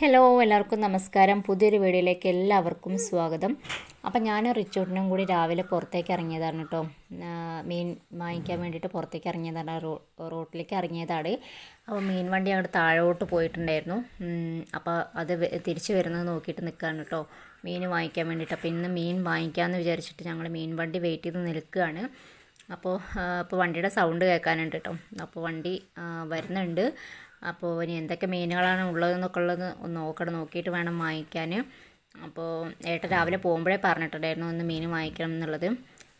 Hello എല്ലാവർക്കും നമസ്കാരം. പുതിയൊരു വീഡിയോയിലേക്ക് എല്ലാവർക്കും സ്വാഗതം. അപ്പം ഞാൻ റിച്ചൂട്ടിനും കൂടി രാവിലെ പുറത്തേക്ക് ഇറങ്ങിയതാണ് കേട്ടോ. മീൻ വാങ്ങിക്കാൻ വേണ്ടിയിട്ട് പുറത്തേക്ക് ഇറങ്ങിയതാണ്. റോ റോട്ടിലേക്ക് ഇറങ്ങിയതാണ്. അപ്പോൾ മീൻ വണ്ടി അങ്ങോട്ട് താഴോട്ട് പോയിട്ടുണ്ടായിരുന്നു. അപ്പോൾ അത് തിരിച്ചു വരുന്നത് നോക്കിയിട്ട് നിൽക്കുകയാണ് കേട്ടോ. മീൻ വാങ്ങിക്കാൻ വേണ്ടിയിട്ട്. അപ്പോൾ ഇന്ന് മീൻ വാങ്ങിക്കാമെന്ന് വിചാരിച്ചിട്ട് ഞങ്ങൾ മീൻ വണ്ടി വെയിറ്റ് ചെയ്ത് നിൽക്കുകയാണ്. അപ്പോൾ ഇപ്പോൾ വണ്ടിയുടെ സൗണ്ട് കേൾക്കാനുണ്ട് കേട്ടോ അപ്പോൾ വണ്ടി വരുന്നുണ്ട്. അപ്പോൾ ഇനി എന്തൊക്കെ മീനുകളാണ് ഉള്ളതെന്നൊക്കെ ഉള്ളത് ഒന്ന് നോക്കണം നോക്കിയിട്ട് വേണം വാങ്ങിക്കാൻ അപ്പോൾ ഏട്ടൻ രാവിലെ പോകുമ്പോഴേ പറഞ്ഞിട്ടുണ്ടായിരുന്നു ഒന്ന് മീൻ വാങ്ങിക്കണം എന്നുള്ളത്.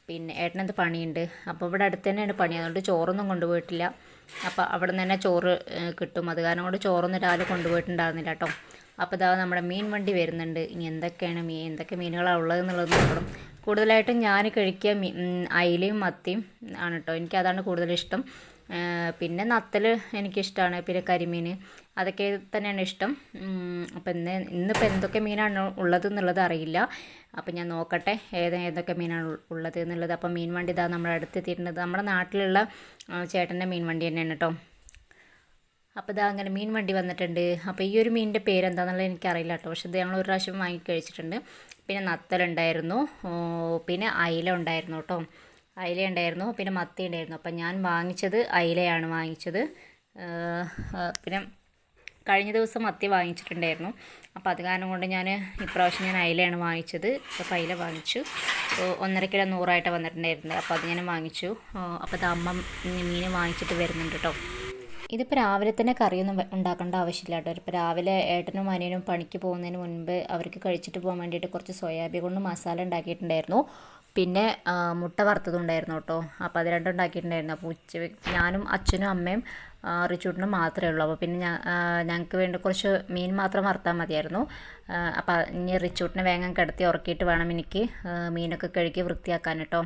പിന്നെ ഏട്ടനത് പണിയുണ്ട്? അപ്പോൾ ഇവിടെ അടുത്ത് തന്നെയാണ് പണി. അതുകൊണ്ട് ചോറൊന്നും കൊണ്ടുപോയിട്ടില്ല. അപ്പോൾ അവിടെ നിന്ന് തന്നെ ചോറ് കിട്ടും. അത് കാരണം കൊണ്ട് ചോറൊന്നും രാവിലെ കൊണ്ടുപോയിട്ടുണ്ടായിരുന്നില്ല കേട്ടോ. അപ്പോൾ ഇതാ നമ്മുടെ മീൻ വണ്ടി വരുന്നുണ്ട്. ഇനി എന്തൊക്കെയാണ് മീൻ എന്തൊക്കെ മീനുകളാണ് ഉള്ളതെന്നുള്ളത് നോക്കണം. കൂടുതലായിട്ടും ഞാൻ കഴിക്കുക മീ അയിലയും മത്തിയും ആണ് കേട്ടോ എനിക്ക് അതാണ് കൂടുതലിഷ്ടം പിന്നെ നത്തൽ എനിക്കിഷ്ടമാണ് പിന്നെ കരിമീൻ അതൊക്കെ തന്നെയാണ് ഇഷ്ടം. അപ്പം ഇന്ന് ഇന്നിപ്പോൾ എന്തൊക്കെ മീനാണ് ഉള്ളത് എന്നുള്ളത് അറിയില്ല. അപ്പം ഞാൻ നോക്കട്ടെ ഏത് ഏതൊക്കെ മീനാണ് ഉള്ളത് എന്നുള്ളത് അപ്പം മീൻ വണ്ടി ഇതാ നമ്മുടെ അടുത്ത് എത്തിയിട്ടുണ്ട് നമ്മുടെ നാട്ടിലുള്ള ചേട്ടന്റെ മീൻ വണ്ടി തന്നെയാണ് കേട്ടോ അപ്പോൾ ഇതാ അങ്ങനെ മീൻ വണ്ടി വന്നിട്ടുണ്ട്. അപ്പോൾ ഈ ഒരു മീനിന്റെ പേരെന്താണെന്നുള്ളത് എനിക്കറിയില്ല കേട്ടോ പക്ഷേ ഇത് ഞങ്ങൾ ഒരു പ്രാവശ്യം വാങ്ങി കഴിച്ചിട്ടുണ്ട്. പിന്നെ നത്തലുണ്ടായിരുന്നു പിന്നെ അയില ഉണ്ടായിരുന്നു കേട്ടോ. അയില ഉണ്ടായിരുന്നു. പിന്നെ മത്തി ഉണ്ടായിരുന്നു. അപ്പം ഞാൻ വാങ്ങിച്ചത് അയിലയാണ് വാങ്ങിച്ചത്. പിന്നെ കഴിഞ്ഞ ദിവസം മത്തി വാങ്ങിച്ചിട്ടുണ്ടായിരുന്നു. അപ്പോൾ അത് കാരണം കൊണ്ട് ഞാൻ ഇപ്രാവശ്യം ഞാൻ അയിലയാണ് വാങ്ങിച്ചത്. അപ്പോൾ അയില വാങ്ങിച്ചു. ഒന്നര കിലോ നൂറായിട്ട് വന്നിട്ടുണ്ടായിരുന്നു അപ്പോൾ അത് ഞാൻ വാങ്ങിച്ചു. അപ്പോൾ അത് അമ്മ മീൻ വാങ്ങിച്ചിട്ട് വരുന്നുണ്ട് കേട്ടോ. ഇതിപ്പോൾ രാവിലെ തന്നെ കറിയൊന്നും ഉണ്ടാക്കേണ്ട ആവശ്യമില്ല കേട്ടോ. ഇപ്പോൾ രാവിലെ ഏട്ടനും അനിയനും പണിക്ക് പോകുന്നതിന് മുൻപ് അവർക്ക് കഴിച്ചിട്ട് പോകാൻ വേണ്ടിയിട്ട് കുറച്ച് സോയാബീൻ കൊണ്ട് മസാല ഉണ്ടാക്കിയിട്ടുണ്ടായിരുന്നു. പിന്നെ മുട്ട വറുത്തതുണ്ടായിരുന്നു കേട്ടോ. അപ്പോൾ അത് രണ്ടും ഉണ്ടാക്കിയിട്ടുണ്ടായിരുന്നു. അപ്പോൾ ഉച്ച ഞാനും അച്ഛനും അമ്മയും റിച്ചൂട്ടിനും മാത്രമേ ഉള്ളൂ. അപ്പോൾ പിന്നെ ഞങ്ങൾക്ക് വേണ്ടി കുറച്ച് മീൻ മാത്രം വറുത്താൽ മതിയായിരുന്നു. അപ്പോൾ ഇനി റിച്ചൂട്ടിനെ വേഗം കിടത്തി ഉറക്കിയിട്ട് വേണം എനിക്ക് മീനൊക്കെ കഴുകി വൃത്തിയാക്കാൻ കേട്ടോ.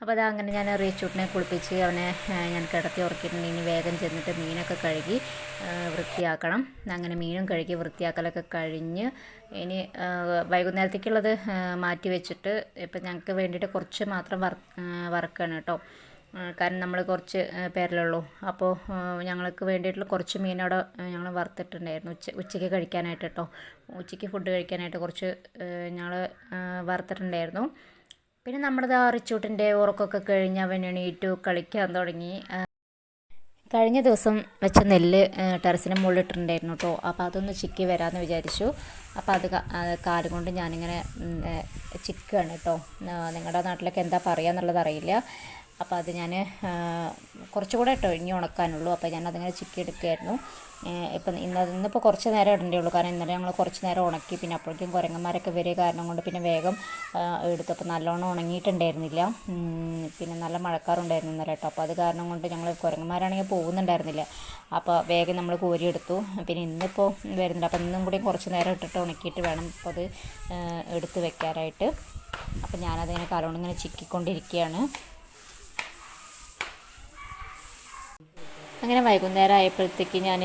അപ്പോൾ അത് അങ്ങനെ ഞാൻ റീച്ചൂട്ടിനെ കുളിപ്പിച്ച് അവനെ ഞാൻ കിടത്തി ഉറക്കിയിട്ടുണ്ട്. ഇനി വേഗം ചെന്നിട്ട് മീനൊക്കെ കഴുകി വൃത്തിയാക്കണം. അങ്ങനെ മീനും കഴുകി വൃത്തിയാക്കലൊക്കെ കഴിഞ്ഞ് ഇനി വൈകുന്നേരത്തേക്കുള്ളത് മാറ്റി വെച്ചിട്ട് ഇപ്പം ഞങ്ങൾക്ക് വേണ്ടിയിട്ട് കുറച്ച് മാത്രം വർക്ക് വർക്കാണ് കേട്ടോ. കാരണം നമ്മൾ കുറച്ച് പേരിലുള്ളൂ അപ്പോൾ ഞങ്ങൾക്ക് വേണ്ടിയിട്ടുള്ള കുറച്ച് മീനോടെ ഞങ്ങൾ വറുത്തിട്ടുണ്ടായിരുന്നു ഉച്ച ഉച്ചയ്ക്ക് കഴിക്കാനായിട്ട് കേട്ടോ. ഉച്ചയ്ക്ക് ഫുഡ് കഴിക്കാനായിട്ട് കുറച്ച് ഞങ്ങൾ വറുത്തിട്ടുണ്ടായിരുന്നു. പിന്നെ നമ്മുടെ ആ റിച്ചൂട്ടിന്റെ ഉറക്കമൊക്കെ കഴിഞ്ഞ് അവൻ എണീറ്റു കളിക്കാൻ തുടങ്ങി. കഴിഞ്ഞ ദിവസം വെച്ച നെല്ല് ടെറസിന് മുകളിലിട്ടിട്ടുണ്ടായിരുന്നു കേട്ടോ. അപ്പോൾ അതൊന്ന് ചിക്കി വരാമെന്ന് വിചാരിച്ചു. അപ്പോൾ അത് കാൽ കൊണ്ട് ഞാനിങ്ങനെ ചിക്കുകയാണ് കേട്ടോ. നിങ്ങളുടെ നാട്ടിലൊക്കെ എന്താ പറയുക എന്നുള്ളത് അറിയില്ല. അപ്പോൾ അത് ഞാൻ കുറച്ചുകൂടെ കേട്ടോ ഇനി ഉണക്കാനുള്ളൂ. അപ്പോൾ ഞാൻ അതിങ്ങനെ ചിക്കി എടുക്കുകയായിരുന്നു ഇപ്പം ഇന്ന് ഇന്നിപ്പോൾ കുറച്ച് നേരം ഇടേണ്ടേ ഉള്ളൂ. കാരണം ഇന്നലെ ഞങ്ങൾ കുറച്ച് നേരം ഉണക്കി. പിന്നെ അപ്പോഴേക്കും കുരങ്ങന്മാരൊക്കെ വരിക കാരണം കൊണ്ട് പിന്നെ വേഗം എടുത്തു. എടുത്തപ്പോൾ നല്ലോണം ഉണങ്ങിയിട്ടുണ്ടായിരുന്നില്ല. പിന്നെ നല്ല മഴക്കാറുണ്ടായിരുന്നു ഇന്നലെ കേട്ടോ. അപ്പോൾ അത് കാരണം കൊണ്ട് ഞങ്ങൾ കുരങ്ങന്മാരാണെങ്കിൽ പോകുന്നുണ്ടായിരുന്നില്ല. അപ്പോൾ വേഗം നമ്മൾ കോരിയെടുത്തു. പിന്നെ ഇന്നിപ്പോൾ വരുന്നില്ല. അപ്പോൾ ഇന്നും കൂടി കുറച്ച് നേരം ഇട്ടിട്ട് ഉണക്കിയിട്ട് വേണം ഇപ്പോൾ അത് എടുത്ത് വെക്കാനായിട്ട്. അപ്പോൾ ഞാനതിങ്ങനെ കലോണിങ്ങനെ ചിക്കിക്കൊണ്ടിരിക്കുകയാണ്. അങ്ങനെ വൈകുന്നേരം ആയപ്പോഴത്തേക്ക് ഞാൻ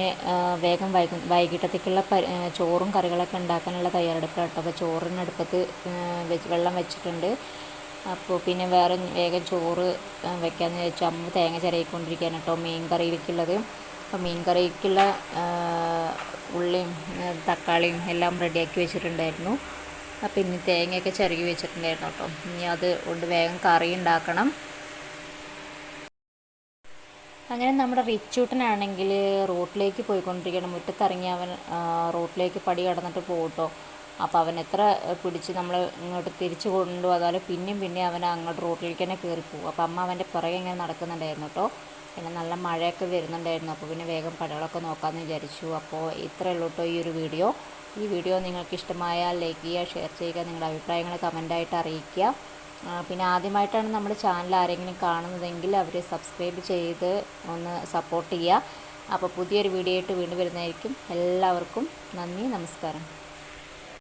വേഗം വൈകു വൈകിട്ടത്തേക്കുള്ള ചോറും കറികളൊക്കെ ഉണ്ടാക്കാനുള്ള തയ്യാറെടുപ്പാണ് കേട്ടോ അപ്പോൾ ചോറിന് അടുപ്പത്ത് വെള്ളം വെച്ചിട്ടുണ്ട്. അപ്പോൾ പിന്നെ വേറെ വേഗം ചോറ് വെക്കാമെന്ന് വെച്ചു അമ്മ തേങ്ങ ചിരകിക്കൊണ്ടിരിക്കുകയാണ് കേട്ടോ മീൻ കറിയിലേക്കുള്ളത് അപ്പോൾ മീൻ കറിക്കുള്ള ഉള്ളിയും തക്കാളിയും എല്ലാം റെഡിയാക്കി വെച്ചിട്ടുണ്ടായിരുന്നു. അപ്പോൾ ഇനി തേങ്ങയൊക്കെ ചിരകി വെച്ചിട്ടുണ്ടായിരുന്നു കേട്ടോ. ഇനി അത് കൊണ്ട് വേഗം കറി ഉണ്ടാക്കണം. അങ്ങനെ നമ്മുടെ റിച്ചൂട്ടനാണെങ്കിൽ റോട്ടിലേക്ക് പോയിക്കൊണ്ടിരിക്കുകയാണ്. മുറ്റത്തിറങ്ങി അവൻ റോട്ടിലേക്ക് പടി കടന്നിട്ട് പോകട്ടോ. അപ്പോൾ അവൻ എത്ര പിടിച്ച് നമ്മൾ ഇങ്ങോട്ട് തിരിച്ചു കൊണ്ടുപോകാതെ പിന്നെയും പിന്നെയും അവൻ അങ്ങോട്ട് റോട്ടിലേക്ക് തന്നെ കയറി പോകും. അപ്പോൾ അമ്മ അവന്റെ പുറകെ ഇങ്ങനെ നടക്കുന്നുണ്ടായിരുന്നു കേട്ടോ. പിന്നെ നല്ല മഴയൊക്കെ വരുന്നുണ്ടായിരുന്നു. അപ്പോൾ പിന്നെ വേഗം പടകളൊക്കെ നോക്കാമെന്ന് വിചാരിച്ചു. അപ്പോൾ ഇത്രയേ ഉള്ളൂ കേട്ടോ ഈ ഒരു വീഡിയോ. ഈ വീഡിയോ നിങ്ങൾക്ക് ഇഷ്ടമായാൽ ലൈക്ക് ചെയ്യുക ഷെയർ ചെയ്യുക നിങ്ങളുടെ അഭിപ്രായങ്ങൾ കമന്റായിട്ട് അറിയിക്കുക. പിന്നെ ആദ്യമായിട്ടാണ് നമ്മൾ ചാനൽ ആരെങ്കിലും കാണുന്നതെങ്കിൽ അവർ സബ്സ്ക്രൈബ് ചെയ്ത് ഒന്ന് സപ്പോർട്ട് ചെയ്യുക. അപ്പോൾ പുതിയൊരു വീഡിയോ ആയിട്ട് വീണ്ടും വരുന്നതായിരിക്കും. എല്ലാവർക്കും നന്ദി നമസ്കാരം.